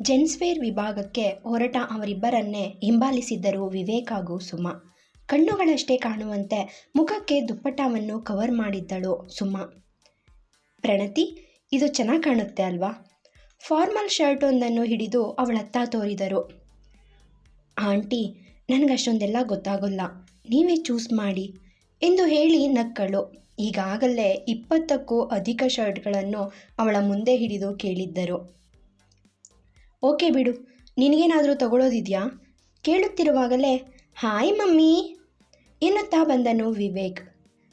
ಜೆನ್ಸ್ವೇರ್ ವಿಭಾಗಕ್ಕೆ ಹೊರಟ ಅವರಿಬ್ಬರನ್ನೇ ಹಿಂಬಾಲಿಸಿದ್ದರು ವಿವೇಕ್ ಹಾಗೂ ಸುಮಾ. ಕಣ್ಣುಗಳಷ್ಟೇ ಕಾಣುವಂತೆ ಮುಖಕ್ಕೆ ದುಪ್ಪಟ್ಟವನ್ನು ಕವರ್ ಮಾಡಿದ್ದಳು ಸುಮಾ. ಪ್ರಣತಿ, ಇದು ಚೆನ್ನಾಗಿ ಕಾಣುತ್ತೆ ಅಲ್ವಾ? ಫಾರ್ಮಲ್ ಶರ್ಟ್ ಒಂದನ್ನು ಹಿಡಿದು ಅವಳತ್ತ ತೋರಿದರು. ಆಂಟಿ, ನನಗಷ್ಟೊಂದೆಲ್ಲ ಗೊತ್ತಾಗೋಲ್ಲ. ನೀವೇ ಚೂಸ್ ಮಾಡಿ ಎಂದು ಹೇಳಿ ನಕ್ಕಳು. ಈಗಾಗಲೇ ಇಪ್ಪತ್ತಕ್ಕೂ ಅಧಿಕ ಶರ್ಟ್ಗಳನ್ನು ಅವಳ ಮುಂದೆ ಹಿಡಿದು ಕೇಳಿದ್ದರು. ಓಕೆ ಬಿಡು, ನಿನಗೇನಾದರೂ ತಗೊಳ್ಳೋದಿದೆಯಾ ಕೇಳುತ್ತಿರುವಾಗಲೇ, ಹಾಯ್ ಮಮ್ಮಿ! ಎನ್ನುತ್ತಾ ಬಂದನು ವಿವೇಕ್.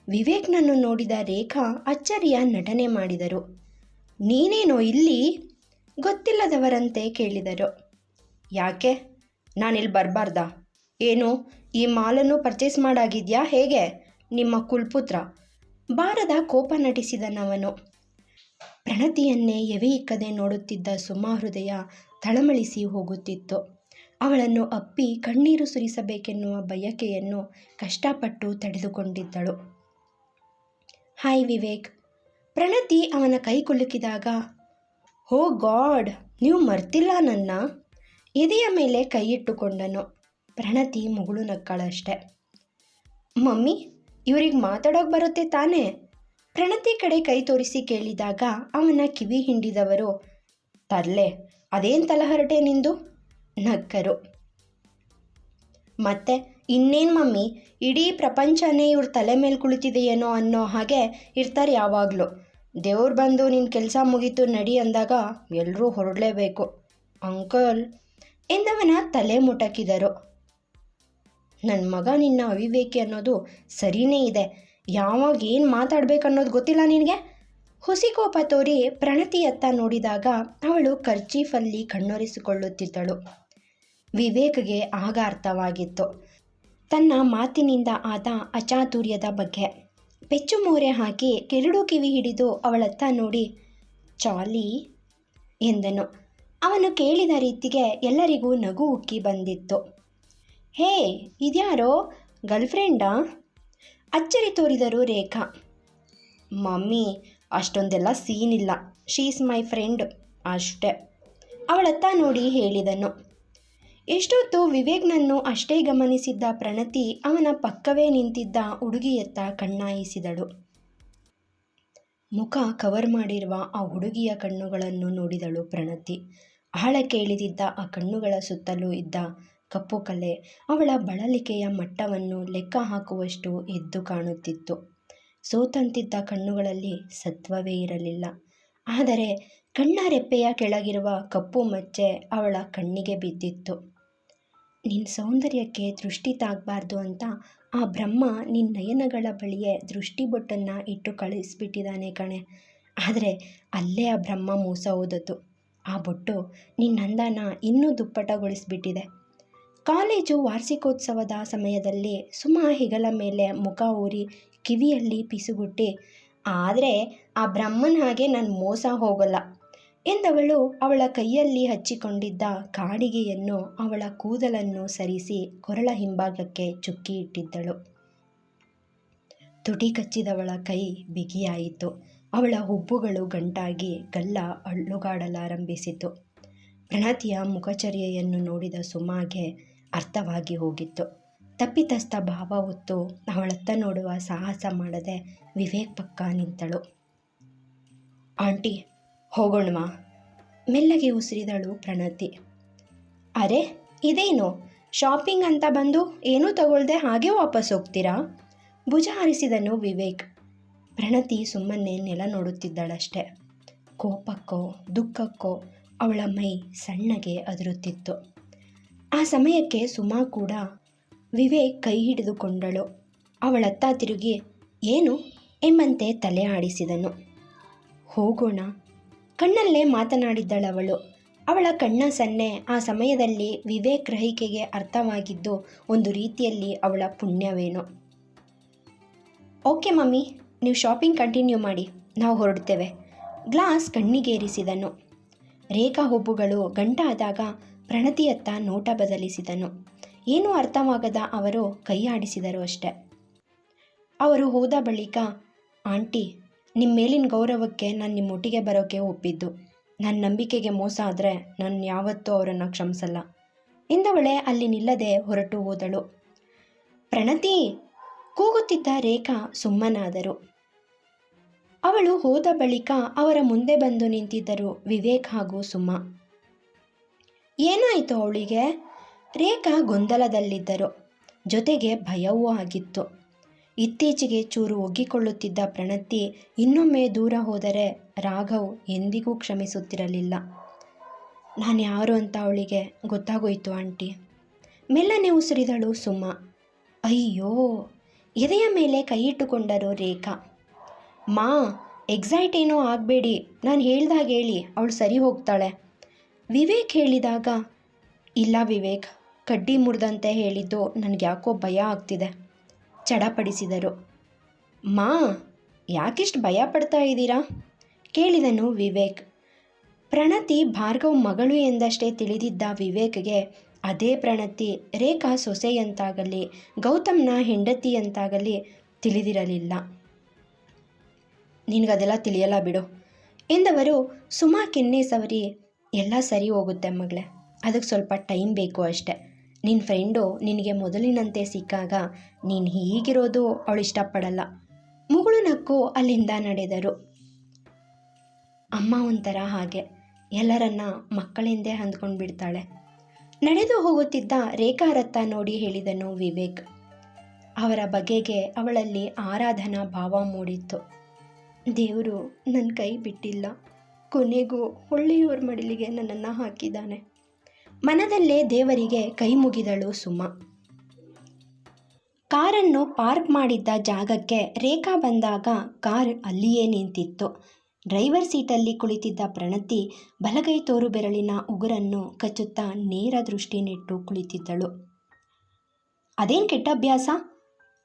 ವಿವೇಕ್ನನ್ನು ನೋಡಿದ ರೇಖಾ ಅಚ್ಚರಿಯ ನಟನೆ ಮಾಡಿದರು. ನೀನೇನೋ ಇಲ್ಲಿ? ಗೊತ್ತಿಲ್ಲದವರಂತೆ ಕೇಳಿದರು. ಯಾಕೆ? ನಾನಿಲ್ಲಿ ಬರಬಾರ್ದಾ? ಏನು, ಈ ಮಾಲನ್ನು ಪರ್ಚೇಸ್ ಮಾಡಾಗಿದೆಯಾ ಹೇಗೆ? ನಿಮ್ಮ ಕುಲ್ಪುತ್ರ? ಬಾರದ ಕೋಪ ನಟಿಸಿದನವನು. ಪ್ರಣತಿಯನ್ನೇ ಎವೆಯಿಕ್ಕದೆ ನೋಡುತ್ತಿದ್ದ ಸುಮಾ ಹೃದಯ ತಳಮಳಿಸಿ ಹೋಗುತ್ತಿತ್ತು. ಅವಳನ್ನು ಅಪ್ಪಿ ಕಣ್ಣೀರು ಸುರಿಸಬೇಕೆನ್ನುವ ಬಯಕೆಯನ್ನು ಕಷ್ಟಪಟ್ಟು ತಡೆದುಕೊಂಡಿದ್ದಳು. ಹಾಯ್ ವಿವೇಕ್, ಪ್ರಣತಿ ಅವನ ಕೈ ಕುಲುಕಿದಾಗ ಹೋ ಗಾಡ್, ನೀವು ಮರ್ತಿಲ್ಲ ನನ್ನ? ಎದೆಯ ಮೇಲೆ ಕೈಯಿಟ್ಟುಕೊಂಡನು ಪ್ರಣತಿ ಮುಗುಳು ನಕ್ಕಳಷ್ಟೆ ಮಮ್ಮಿ, ಇವ್ರಿಗೆ ಮಾತಾಡೋಕೆ ಬರುತ್ತೆ ತಾನೇ? ಪ್ರಣತಿ ಕಡೆ ಕೈ ತೋರಿಸಿ ಕೇಳಿದಾಗ ಅವನ ಕಿವಿ ಹಿಂಡಿದವರು ತರ್ಲೆ ಅದೇನು ತಲಹರಟೆ ನಿಂದು? ನಕ್ಕರು. ಮತ್ತೆ ಇನ್ನೇನು ಮಮ್ಮಿ, ಇಡೀ ಪ್ರಪಂಚನೇ ಇವ್ರ ತಲೆ ಮೇಲೆ ಕುಳಿತಿದೆಯೇನೋ ಅನ್ನೋ ಹಾಗೆ ಇರ್ತಾರೆ ಯಾವಾಗಲೂ. ದೇವ್ರು ಬಂದು ನಿನ್ನ ಕೆಲಸ ಮುಗೀತು ನಡಿ ಅಂದಾಗ ಎಲ್ಲರೂ ಹೊರಡಲೇಬೇಕು. ಅಂಕಲ್. ಎಂದವನ ತಲೆ ಮುಟಕಿದರು. ನನ್ನ ಮಗ ನಿನ್ನ ಅವಿವೇಕಿ ಅನ್ನೋದು ಸರಿನೇ ಇದೆ. ಯಾವಾಗ ಏನು ಮಾತಾಡ್ಬೇಕನ್ನೋದು ಗೊತ್ತಿಲ್ಲ ನಿನಗೆ? ಹುಸಿಕೋಪ ತೋರಿ ಪ್ರಣತಿಯತ್ತ ನೋಡಿದಾಗ ಅವಳು ಕರ್ಚೀಫಲ್ಲಿ ಕಣ್ಣೊರೆಸಿಕೊಳ್ಳುತ್ತಿದ್ದಳು. ವಿವೇಕ್ಗೆ ಆಗ ಅರ್ಥವಾಗಿತ್ತು. ತನ್ನ ಮಾತಿನಿಂದ ಆದ ಅಚಾತುರ್ಯದ ಬಗ್ಗೆ. ಪೆಚ್ಚು ಮೋರೆ ಹಾಕಿ ಕೆರಡು ಕಿವಿ ಹಿಡಿದು ಅವಳತ್ತ ನೋಡಿ, ಚಾಲಿ ಎಂದನು. ಅವನು ಕೇಳಿದ ರೀತಿಗೆ ಎಲ್ಲರಿಗೂ ನಗು ಉಕ್ಕಿ ಬಂದಿತ್ತು. ಹೇ, ಇದ್ಯಾರೋ? ಗರ್ಲ್ಫ್ರೆಂಡಾ? ಅಚ್ಚರಿ ತೋರಿದರು ರೇಖಾ. ಮಮ್ಮಿ, ಅಷ್ಟೊಂದೆಲ್ಲ ಸೀನ್ ಇಲ್ಲ. ಶೀಸ್ ಮೈ ಫ್ರೆಂಡ್ ಅಷ್ಟೆ. ಅವಳತ್ತ ನೋಡಿ ಹೇಳಿದನು. ಎಷ್ಟೊತ್ತು ವಿವೇಕ್ನನ್ನು ಅಷ್ಟೇ ಗಮನಿಸಿದ್ದ ಪ್ರಣತಿ ಅವನ ಪಕ್ಕವೇ ನಿಂತಿದ್ದ ಹುಡುಗಿಯತ್ತ ಕಣ್ಣಾಯಿಸಿದಳು. ಮುಖ ಕವರ್ ಮಾಡಿರುವ ಆ ಹುಡುಗಿಯ ಕಣ್ಣುಗಳನ್ನು ನೋಡಿದಳು ಪ್ರಣತಿ. ಆಳಕ್ಕೆ ಇಳಿದಿದ್ದ ಆ ಕಣ್ಣುಗಳ ಸುತ್ತಲೂ ಇದ್ದ ಕಪ್ಪು ಕಲೆ. ಅವಳ ಬಳಲಿಕೆಯ ಮಟ್ಟವನ್ನು ಲೆಕ್ಕ ಹಾಕುವಷ್ಟು ಎದ್ದು ಕಾಣುತ್ತಿತ್ತು. ಸೋತಂತಿದ್ದ ಕಣ್ಣುಗಳಲ್ಲಿ ಸತ್ವವೇ ಇರಲಿಲ್ಲ. ಆದರೆ ಕಣ್ಣ ರೆಪ್ಪೆಯ ಕೆಳಗಿರುವ ಕಪ್ಪು ಮಚ್ಚೆ ಅವಳ ಕಣ್ಣಿಗೆ ಬಿದ್ದಿತ್ತು. ನಿನ್ನ ಸೌಂದರ್ಯಕ್ಕೆ ದೃಷ್ಟಿ ತಾಗಬಾರ್ದು ಅಂತ ಆ ಬ್ರಹ್ಮ ನಿನ್ನ ನಯನಗಳ ಬಳಿಯೇ ದೃಷ್ಟಿ ಬೊಟ್ಟನ್ನು ಇಟ್ಟು ಕಳಿಸ್ಬಿಟ್ಟಿದ್ದಾನೆ ಕಣೆ. ಆದರೆ ಅಲ್ಲೇ ಆ ಬ್ರಹ್ಮ ಮೋಸ ಹೋದದ್ದು. ಆ ಬೊಟ್ಟು ನಿನ್ನ ಅಂದನ ಇನ್ನೂ ದುಪ್ಪಟಗೊಳಿಸ್ಬಿಟ್ಟಿದೆ. ಕಾಲೇಜು ವಾರ್ಷಿಕೋತ್ಸವದ ಸಮಯದಲ್ಲಿ ಸುಮಾ ಹೆಗಲ ಮೇಲೆ ಮುಖ ಊರಿ ಕಿವಿಯಲ್ಲಿ ಪಿಸುಗುಟ್ಟಿ, ಆದರೆ ಆ ಬ್ರಹ್ಮನ ಹಾಗೆ ನಾನು ಮೋಸ ಹೋಗಲ್ಲ ಎಂದವಳು ಅವಳ ಕೈಯಲ್ಲಿ ಹಚ್ಚಿಕೊಂಡಿದ್ದ ಕಾಡಿಗೆಯನ್ನು ಅವಳ ಕೂದಲನ್ನು ಸರಿಸಿ ಕೊರಳ ಹಿಂಭಾಗಕ್ಕೆ ಚುಕ್ಕಿ ಇಟ್ಟಿದ್ದಳು. ತುಟಿ ಕಚ್ಚಿದವಳ ಕೈ ಬಿಗಿಯಾಯಿತು. ಅವಳ ಹುಬ್ಬುಗಳು ಗಂಟಾಗಿ ಗಲ್ಲ ಅಳ್ಳುಗಾಡಲಾರಂಭಿಸಿತು. ಪ್ರಣತಿಯ ಮುಖಚರ್ಯೆಯನ್ನು ನೋಡಿದ ಸುಮಾಗೆ ಅರ್ಥವಾಗಿ ಹೋಗಿತ್ತು. ತಪ್ಪಿತಸ್ಥ ಭಾವ ಹೊತ್ತು ಅವಳತ್ತ ನೋಡುವ ಸಾಹಸ ಮಾಡದೆ ವಿವೇಕ್ ಪಕ್ಕ ನಿಂತಳು. ಆಂಟಿ ಹೋಗೋಣವಾ ಮೆಲ್ಲಗೆ ಉಸಿರಿದಳು ಪ್ರಣತಿ. ಅರೆ, ಇದೇನು? ಶಾಪಿಂಗ್ ಅಂತ ಬಂದು ಏನೂ ತಗೊಳ್ದೆ ಹಾಗೆ ವಾಪಸ್ ಹೋಗ್ತೀರಾ? ಭುಜ ಹರಿಸಿದನು ವಿವೇಕ್. ಪ್ರಣತಿ ಸುಮ್ಮನೆ ನೆಲ ನೋಡುತ್ತಿದ್ದಳಷ್ಟೆ. ಕೋಪಕ್ಕೋ, ದುಃಖಕ್ಕೋ ಅವಳ ಮೈ ಸಣ್ಣಗೆ ಅದುರುತ್ತಿತ್ತು. ಆ ಸಮಯಕ್ಕೆ ಸುಮಾ ಕೂಡ ವಿವೇಕ್ ಕೈ ಹಿಡಿದುಕೊಂಡಳು. ಅವಳತ್ತ ತಿರುಗಿ, ಏನು ಎಂಬಂತೆ ತಲೆ ಆಡಿಸಿದನು. ಹೋಗೋಣ. ಕಣ್ಣಲ್ಲೇ ಮಾತನಾಡಿದ್ದಳವಳು. ಅವಳ ಕಣ್ಣ ಸನ್ನೆ ಆ ಸಮಯದಲ್ಲಿ ವಿವೇಕ್ ಗ್ರಹಿಕೆಗೆ ಅರ್ಥವಾಗಿದ್ದು ಒಂದು ರೀತಿಯಲ್ಲಿ ಅವಳ ಪುಣ್ಯವೇನೋ. ಓಕೆ ಮಮ್ಮಿ, ನೀವು ಶಾಪಿಂಗ್ ಕಂಟಿನ್ಯೂ ಮಾಡಿ. ನಾವು ಹೊರಡ್ತೇವೆ. ಗ್ಲಾಸ್ ಕಣ್ಣಿಗೇರಿಸಿದನು. ರೇಖಾ ಹುಬ್ಬುಗಳು ಗಂಟಾದಾಗ ಪ್ರಣತಿಯತ್ತ ನೋಟ ಬದಲಿಸಿದನು. ಏನೂ ಅರ್ಥವಾಗದ ಅವರು ಕೈಯಾಡಿಸಿದರು ಅಷ್ಟೆ. ಅವರು ಹೋದ ಬಳಿಕ, ಆಂಟಿ ನಿಮ್ಮ ಮೇಲಿನ ಗೌರವಕ್ಕೆ ನಾನು ನಿಮ್ಮ ಒಟ್ಟಿಗೆ ಬರೋಕ್ಕೆ ಒಪ್ಪಿದ್ದು. ನನ್ನ ನಂಬಿಕೆಗೆ ಮೋಸ ಆದರೆ ನಾನು ಯಾವತ್ತೂ ಅವರನ್ನು ಕ್ಷಮಿಸಲ್ಲ. ಎಂದವಳೆ ಅಲ್ಲಿ ನಿಲ್ಲದೆ ಹೊರಟು ಹೋದಳು. ಪ್ರಣತಿ! ಕೂಗುತ್ತಿದ್ದ ರೇಖಾ ಸುಮ್ಮನಾದರು. ಅವಳು ಹೋದ ಬಳಿಕ ಅವರ ಮುಂದೆ ಬಂದು ನಿಂತಿದ್ದರು ವಿವೇಕ್ ಹಾಗೂ ಸುಮಾ. ಏನಾಯಿತು ಅವಳಿಗೆ? ರೇಖಾ ಗೊಂದಲದಲ್ಲಿದ್ದರು. ಜೊತೆಗೆ ಭಯವೂ ಆಗಿತ್ತು. ಇತ್ತೀಚೆಗೆ ಚೂರು ಒಗ್ಗಿಕೊಳ್ಳುತ್ತಿದ್ದ ಪ್ರಣತಿ ಇನ್ನೊಮ್ಮೆ ದೂರ ಹೋದರೆ ರಾಘವ್ ಎಂದಿಗೂ ಕ್ಷಮಿಸುತ್ತಿರಲಿಲ್ಲ. ನಾನು ಯಾರು ಅಂತ ಅವಳಿಗೆ ಗೊತ್ತಾಗೋಯ್ತು ಆಂಟಿ. ಮೆಲ್ಲನೆ ಉಸಿರಿದಳು ಸುಮ್ಮ ಅಯ್ಯೋ, ಎದೆಯ ಮೇಲೆ ಕೈಯಿಟ್ಟುಕೊಂಡರು ರೇಖಾ. ಮಾ, ಎಕ್ಸೈಟ್ ಏನೋ ಆಗಬೇಡಿ. ನಾನು ಹೇಳ್ದಾಗ ಹೇಳಿ, ಅವಳು ಸರಿ ಹೋಗ್ತಾಳೆ. ವಿವೇಕ್ ಹೇಳಿದಾಗ, ಇಲ್ಲ ವಿವೇಕ್, ಕಡ್ಡಿ ಮುರಿದಂತೆ ಹೇಳಿದ್ದು ನನಗೆ ಯಾಕೋ ಭಯ ಆಗ್ತಿದೆ, ಚಡಪಡಿಸಿದರು. ಮಾ, ಯಾಕಿಷ್ಟು ಭಯ ಪಡ್ತಾ ಇದ್ದೀರಾ? ಕೇಳಿದನು ವಿವೇಕ್. ಪ್ರಣತಿ ಭಾರ್ಗವ್ ಮಗಳು ಎಂದಷ್ಟೇ ತಿಳಿದಿದ್ದ ವಿವೇಕ್ಗೆ, ಅದೇ ಪ್ರಣತಿ, ರೇಖಾ ಸೊಸೆಯಂತಾಗಲಿ ಗೌತಮ್ನ ಹೆಂಡತಿಯಂತಾಗಲಿ ತಿಳಿದಿರಲಿಲ್ಲ. ನಿನಗದೆಲ್ಲ ತಿಳಿಯಲ್ಲ ಬಿಡು, ಎಂದವರು ಸುಮಾ ಕೆನ್ನೆ ಸವರಿ ಎಲ್ಲ ಸರಿ ಹೋಗುತ್ತೆ ಮಗಳೇ. ಅದಕ್ಕೆ ಸ್ವಲ್ಪ ಟೈಮ್ ಬೇಕು ಅಷ್ಟೆ. ನಿನ್ನ ಫ್ರೆಂಡು ನಿನಗೆ ಮೊದಲಿನಂತೆ ಸಿಕ್ಕಾಗ ನೀನು ಹೀಗಿರೋದು ಅವಳು ಇಷ್ಟಪಡಲ್ಲ. ಮುಗುಳು ನಕ್ಕು ಅಲ್ಲಿಂದ ನಡೆದರು. ಅಮ್ಮ ಒಂಥರ ಹಾಗೆ. ಎಲ್ಲರನ್ನ ಮಕ್ಕಳೆಂದೇ ಅಂದ್ಕೊಂಡು ಬಿಡ್ತಾಳೆ. ನಡೆದು ಹೋಗುತ್ತಿದ್ದ ರೇಖಾರತ್ತ ನೋಡಿ ಹೇಳಿದನು ವಿವೇಕ್. ಅವರ ಬಗೆಗೆ ಅವಳಲ್ಲಿ ಆರಾಧನಾ ಭಾವ ಮೂಡಿತ್ತು. ದೇವರು ನನ್ನ ಕೈ ಬಿಟ್ಟಿಲ್ಲ. ಕೊನೆಗೂ ಒಳ್ಳೆಯವರ ಮಡಿಲಿಗೆ ನನ್ನನ್ನು ಹಾಕಿದ್ದಾನೆ. ಮನದಲ್ಲೇ ದೇವರಿಗೆ ಕೈ ಮುಗಿದಳು ಸುಮ. ಕಾರನ್ನು ಪಾರ್ಕ್ ಮಾಡಿದ್ದ ಜಾಗಕ್ಕೆ ರೇಖಾ ಬಂದಾಗ ಕಾರ್ ಅಲ್ಲಿಯೇ ನಿಂತಿತ್ತು. ಡ್ರೈವರ್ ಸೀಟಲ್ಲಿ ಕುಳಿತಿದ್ದ ಪ್ರಣತಿ ಬಲಗೈ ತೋರು ಬೆರಳಿನ ಉಗುರನ್ನು ಕಚ್ಚುತ್ತಾ ನೇರ ದೃಷ್ಟಿ ನೆಟ್ಟು ಕುಳಿತಿದ್ದಳು. ಅದೇನು ಕೆಟ್ಟ ಅಭ್ಯಾಸ?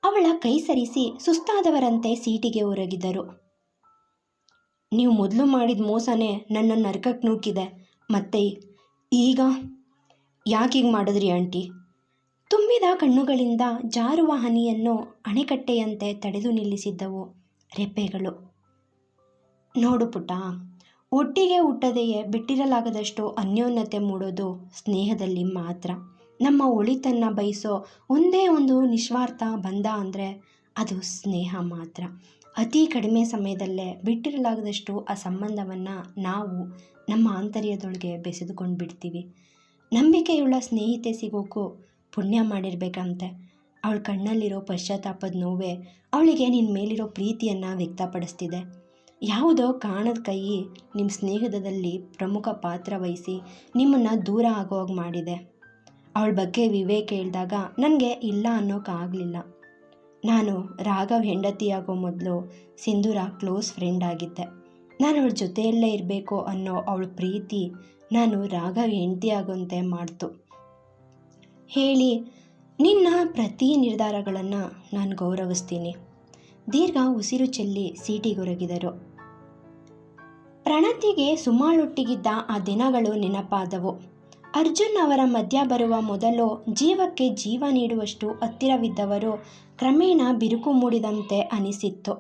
ಅವಳ ಕೈ ಸರಿಸಿ ಸುಸ್ತಾದವರಂತೆ ಸೀಟಿಗೆ ಒರಗಿದರು. ನೀವು ಮೊದಲು ಮಾಡಿದ ಮೋಸನೇ ನನ್ನನ್ನು ನರಕಕ್ಕೆ ನೂಕಿದೆ. ಮತ್ತೆ ಈಗ ಯಾಕೀಗ ಮಾಡಿದ್ರಿ ಆಂಟಿ? ತುಂಬಿದ ಕಣ್ಣುಗಳಿಂದ ಜಾರುವ ಹನಿಯನ್ನು ಅಣೆಕಟ್ಟೆಯಂತೆ ತಡೆದು ನಿಲ್ಲಿಸಿದ್ದವು ರೆಪ್ಪೆಗಳು. ನೋಡು ಪುಟ್ಟ, ಒಟ್ಟಿಗೆ ಹುಟ್ಟದೆಯೇ ಬಿಟ್ಟಿರಲಾಗದಷ್ಟು ಅನ್ಯೋನ್ಯತೆ ಮೂಡೋದು ಸ್ನೇಹದಲ್ಲಿ ಮಾತ್ರ. ನಮ್ಮ ಒಳಿತನ್ನು ಬಯಸೋ ಒಂದೇ ಒಂದು ನಿಸ್ವಾರ್ಥ ಬಂಧ ಅಂದರೆ ಅದು ಸ್ನೇಹ ಮಾತ್ರ. ಅತಿ ಕಡಿಮೆ ಸಮಯದಲ್ಲೇ ಬಿಟ್ಟಿರಲಾಗದಷ್ಟು ಆ ಸಂಬಂಧವನ್ನು ನಾವು ನಮ್ಮ ಆಂತರ್ಯದೊಳಗೆ ಬೆಸೆದುಕೊಂಡು ಬಿಡ್ತೀವಿ ನಂಬಿಕೆಯುಳ್ಳ ಸ್ನೇಹಿತೆ ಸಿಗೋಕ್ಕೂ ಪುಣ್ಯ ಮಾಡಿರಬೇಕಂತೆ. ಅವಳ ಕಣ್ಣಲ್ಲಿರೋ ಪಶ್ಚಾತ್ತಾಪದ ನೋವೇ ಅವಳಿಗೆ ನಿನ್ನ ಮೇಲಿರೋ ಪ್ರೀತಿಯನ್ನು ವ್ಯಕ್ತಪಡಿಸ್ತಿದೆ. ಯಾವುದೋ ಕಾಣದ ಕೈ ನಿಮ್ಮ ಸ್ನೇಹದಲ್ಲಿ ಪ್ರಮುಖ ಪಾತ್ರ ವಹಿಸಿ ನಿಮ್ಮನ್ನು ದೂರ ಆಗೋವಾಗ ಮಾಡಿದೆ. ಅವಳ ಬಗ್ಗೆ ವಿವೇಕ್ ಹೇಳಿದಾಗ ನನಗೆ ಇಲ್ಲ ಅನ್ನೋಕ್ಕಾಗಲಿಲ್ಲ ನಾನು ರಾಘವ್ ಹೆಂಡತಿಯಾಗೋ ಮೊದಲು ಸಿಂಧೂರ ಕ್ಲೋಸ್ ಫ್ರೆಂಡ್ ಆಗಿದ್ದೆ. ನಾನು ಅವಳ ಜೊತೆಯಲ್ಲೇ ಇರಬೇಕು ಅನ್ನೋ ಅವಳ ಪ್ರೀತಿ ನಾನು ರಾಘವ್ ಹೆಂಡತಿ ಮಾಡ್ತು. ಹೇಳಿ, ನಿನ್ನ ಪ್ರತಿ ನಿರ್ಧಾರಗಳನ್ನು ನಾನು ಗೌರವಿಸ್ತೀನಿ. ದೀರ್ಘ ಉಸಿರು ಚೆಲ್ಲಿ ಸೀಟಿಗೊರಗಿದರು ಪ್ರಣತಿಗೆ ಸುಮಾಳೊಟ್ಟಿಗಿದ್ದ ಆ ದಿನಗಳು ನೆನಪಾದವು. ಅರ್ಜುನ್ ಅವರ ಮಧ್ಯ ಬರುವ ಮೊದಲು ಜೀವಕ್ಕೆ ಜೀವ ನೀಡುವಷ್ಟು ಹತ್ತಿರವಿದ್ದವರು ಕ್ರಮೇಣ ಬಿರುಕು ಮೂಡಿದಂತೆ ಅನಿಸಿತ್ತು.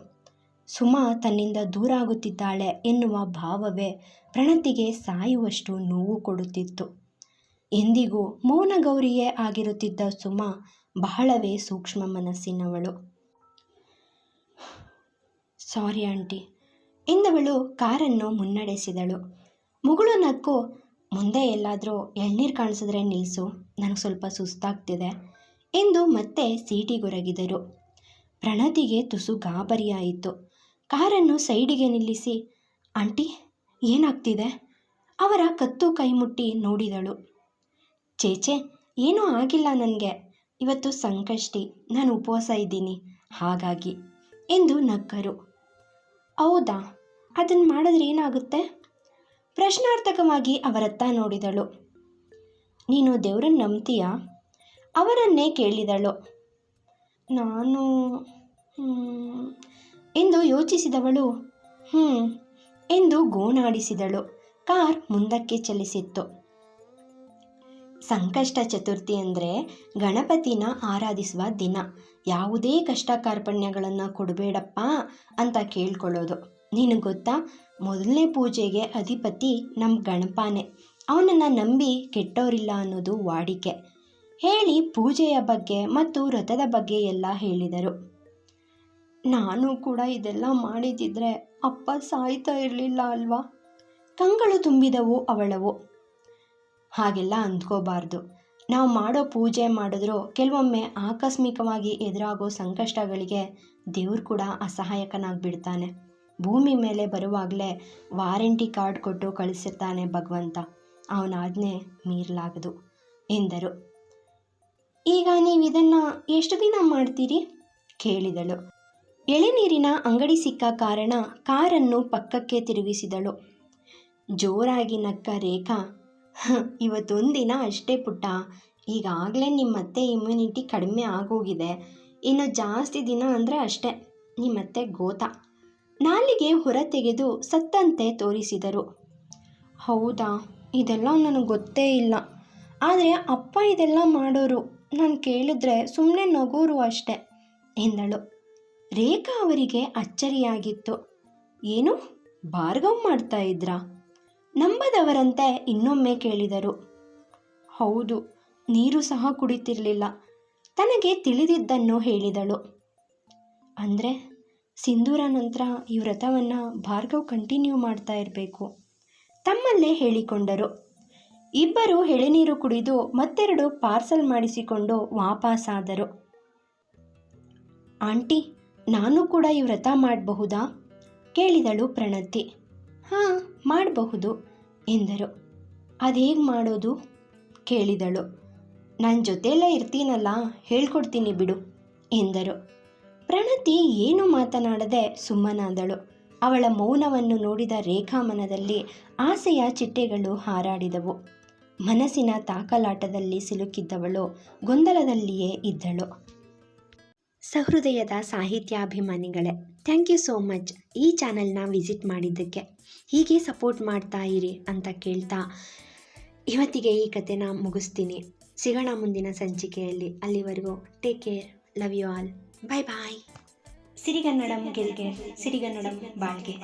ಸುಮಾ ತನ್ನಿಂದ ದೂರ ಆಗುತ್ತಿದ್ದಾಳೆ ಎನ್ನುವ ಭಾವವೇ ಪ್ರಣತಿಗೆ ಸಾಯುವಷ್ಟು ನೋವು ಕೊಡುತ್ತಿತ್ತು. ಎಂದಿಗೂ ಮೌನಗೌರಿಯೇ ಆಗಿರುತ್ತಿದ್ದ ಸುಮಾ ಬಹಳವೇ ಸೂಕ್ಷ್ಮ ಮನಸ್ಸಿನವಳು. ಸಾರಿ ಆಂಟಿ, ಎಂದವಳು ಕಾರನ್ನು ಮುನ್ನಡೆಸಿದಳು. ಮುಗುಳು ನಕ್ಕು ಮುಂದೆ ಎಲ್ಲಾದರೂ ಎಳ್ನೀರು ಕಾಣಿಸಿದ್ರೆ ನಿಲ್ಲಿಸು ನನಗೆ ಸ್ವಲ್ಪ ಸುಸ್ತಾಗ್ತಿದೆ. ಎಂದು ಮತ್ತೆ ಸೀಟಿಗೊರಗಿದರು. ಪ್ರಣತಿಗೆ ತುಸು ಗಾಬರಿಯಾಯಿತು ಕಾರನ್ನು ಸೈಡಿಗೆ ನಿಲ್ಲಿಸಿ, ಆಂಟಿ, ಏನಾಗ್ತಿದೆ? ಅವರ ಕತ್ತು ಕೈ ಮುಟ್ಟಿ ನೋಡಿದಳು. ಚೇಚೆ, ಏನೂ ಆಗಿಲ್ಲ ನನಗೆ. ಇವತ್ತು ಸಂಕಷ್ಟಿ. ನಾನು ಉಪವಾಸ ಇದ್ದೀನಿ. ಹಾಗಾಗಿ. ಎಂದು ನಕ್ಕರು. ಹೌದಾ? ಅದನ್ನು ಮಾಡಿದ್ರೆ ಏನಾಗುತ್ತೆ? ಪ್ರಶ್ನಾರ್ಥಕವಾಗಿ ಅವರತ್ತ ನೋಡಿದಳು. ನೀನು ದೇವರನ್ನು ನಂಬ್ತೀಯಾ? ಅವರನ್ನೇ ಕೇಳಿದಳು. ನಾನು ಎಂದು ಯೋಚಿಸಿದವಳು. ಹ್ಞೂ ಎಂದು ಗೋಣಾಡಿಸಿದಳು. ಕಾರ್ ಮುಂದಕ್ಕೆ ಚಲಿಸಿತ್ತು. ಸಂಕಷ್ಟ ಚತುರ್ಥಿ ಅಂದರೆ ಗಣಪತಿನ ಆರಾಧಿಸುವ ದಿನ. ಯಾವುದೇ ಕಷ್ಟ ಕಾರ್ಪಣ್ಯಗಳನ್ನು ಕೊಡಬೇಡಪ್ಪ ಅಂತ ಕೇಳ್ಕೊಳ್ಳೋದು. ನಿನಗೆ ಗೊತ್ತಾ? ಮೊದಲನೇ ಪೂಜೆಗೆ ಅಧಿಪತಿ ನಮ್ಮ ಗಣಪಾನೆ. ಅವನನ್ನು ನಂಬಿ ಕೆಟ್ಟವರಿಲ್ಲ ಅನ್ನೋದು ವಾಡಿಕೆ. ಹೇಳಿ ಪೂಜೆಯ ಬಗ್ಗೆ ಮತ್ತು ವ್ರತದ ಬಗ್ಗೆ ಎಲ್ಲ ಹೇಳಿದರು. ನಾನು ಕೂಡ ಇದೆಲ್ಲ ಮಾಡಿದಿದ್ರೆ ಅಪ್ಪ ಸಾಯ್ತಾ ಇರಲಿಲ್ಲ ಅಲ್ವಾ? ಕಂಗಳು ತುಂಬಿದವು ಅವಳವು. ಹಾಗೆಲ್ಲ ಅಂದ್ಕೋಬಾರ್ದು. ನಾವು ಮಾಡೋ ಪೂಜೆ ಮಾಡಿದ್ರೂ ಕೆಲವೊಮ್ಮೆ ಆಕಸ್ಮಿಕವಾಗಿ ಎದುರಾಗೋ ಸಂಕಷ್ಟಗಳಿಗೆ ದೇವ್ರು ಕೂಡ ಅಸಹಾಯಕನಾಗ್ಬಿಡ್ತಾನೆ. ಭೂಮಿ ಮೇಲೆ ಬರುವಾಗಲೇ ವಾರಂಟಿ ಕಾರ್ಡ್ ಕೊಟ್ಟು ಕಳಿಸಿರ್ತಾನೆ ಭಗವಂತ. ಅವನ ಆಜ್ಞೆ ಮೀರಲಾಗದು ಎಂದರು. ಈಗ ನೀವು ಇದನ್ನು ಎಷ್ಟು ದಿನ ಮಾಡ್ತೀರಿ? ಕೇಳಿದಳು. ಎಳೆನೀರಿನ ಅಂಗಡಿ ಸಿಕ್ಕ ಕಾರಣ ಕಾರನ್ನು ಪಕ್ಕಕ್ಕೆ ತಿರುಗಿಸಿದಳು. ಜೋರಾಗಿ ನಕ್ಕ ರೇಖಾ "ಹ, ಇವತ್ತೊಂದಿನ ಅಷ್ಟೇ ಪುಟ್ಟ. ಈಗಾಗಲೇ ನಿಮ್ಮತ್ತೆ ಇಮ್ಯುನಿಟಿ ಕಡಿಮೆ ಆಗೋಗಿದೆ. ಇನ್ನು ಜಾಸ್ತಿ ದಿನ ಅಂದರೆ ಅಷ್ಟೇ. ನಿಮ್ಮತ್ತೆ ಗೋತ. ನಾಲಿಗೆ ಹೊರ ತೆಗೆದು ಸತ್ತಂತೆ ತೋರಿಸಿದರು. ಹೌದಾ, ಇದೆಲ್ಲ ನನಗೆ ಗೊತ್ತೇ ಇಲ್ಲ. ಆದರೆ ಅಪ್ಪ ಇದೆಲ್ಲ ಮಾಡೋರು, ನಾನು ಕೇಳಿದ್ರೆ ಸುಮ್ಮನೆ ನಗೋರು ಅಷ್ಟೆ ಎಂದಳು. ರೇಖಾ ಅವರಿಗೆ ಅಚ್ಚರಿಯಾಗಿತ್ತು. ಏನು, ಭಾರ್ಗವ್ ಮಾಡ್ತಾ ಇದ್ರಾ? ನಂಬದವರಂತೆ ಇನ್ನೊಮ್ಮೆ ಕೇಳಿದರು. ಹೌದು, ನೀರು ಸಹ ಕುಡಿತಿರಲಿಲ್ಲ. ತನಗೆ ತಿಳಿದಿದ್ದನ್ನು ಹೇಳಿದಳು. ಅಂದರೆ ಸಿಂಧೂರ ನಂತರ ಈ ವ್ರತವನ್ನು ಭಾರ್ಗವ್ ಕಂಟಿನ್ಯೂ ಮಾಡ್ತಾ ಇರಬೇಕು. ತಮ್ಮಲ್ಲೇ ಹೇಳಿಕೊಂಡರು. ಇಬ್ಬರು ಎಳೆನೀರು ಕುಡಿದು ಮತ್ತೆರಡು ಪಾರ್ಸಲ್ ಮಾಡಿಸಿಕೊಂಡು ವಾಪಸ್ಸಾದರು ಆಂಟಿ, ನಾನು ಕೂಡ ಈ ವ್ರತ ಮಾಡಬಹುದಾ? ಕೇಳಿದಳು ಪ್ರಣತಿ. ಹಾಂ, ಮಾಡಬಹುದು, ಎಂದರು. ಅದೇಗೆ ಮಾಡೋದು? ಕೇಳಿದಳು. ನನ್ನ ಜೊತೆಯಲ್ಲೇ ಇರ್ತೀನಲ್ಲ, ಹೇಳ್ಕೊಡ್ತೀನಿ ಬಿಡು, ಎಂದರು. ಪ್ರಣತಿ ಏನು ಮಾತನಾಡದೆ ಸುಮ್ಮನಾದಳು. ಅವಳ ಮೌನವನ್ನು ನೋಡಿದ ರೇಖಾ ಮನದಲ್ಲಿ ಆಸೆಯ ಚಿಟ್ಟೆಗಳು ಹಾರಾಡಿದವು. ಮನಸ್ಸಿನ ತಾಕಲಾಟದಲ್ಲಿ ಸಿಲುಕಿದ್ದವಳು ಗೊಂದಲದಲ್ಲಿಯೇ ಇದ್ದಳು. ಸಹೃದಯದ ಸಾಹಿತ್ಯಾಭಿಮಾನಿಗಳೇ ಥ್ಯಾಂಕ್ ಯು ಸೋ ಮಚ್ ಈ ಚಾನೆಲ್ನ ವಿಸಿಟ್ ಮಾಡಿದ್ದಕ್ಕೆ ಹೀಗೆ ಸಪೋರ್ಟ್ ಮಾಡ್ತಾ ಇರಿ ಅಂತ ಕೇಳ್ತಾ ಇವತ್ತಿಗೆ ಈ ಕಥೆನ ಮುಗಿಸ್ತೀನಿ. ಸಿಗೋಣ ಮುಂದಿನ ಸಂಚಿಕೆಯಲ್ಲಿ. ಅಲ್ಲಿವರೆಗೂ take care love you all bye bye ಸಿರಿಗನ್ನಡಂ ಗೆಲ್ಗೆ ಸಿರಿಗನ್ನಡಂ ಬಾಳ್ಗೆ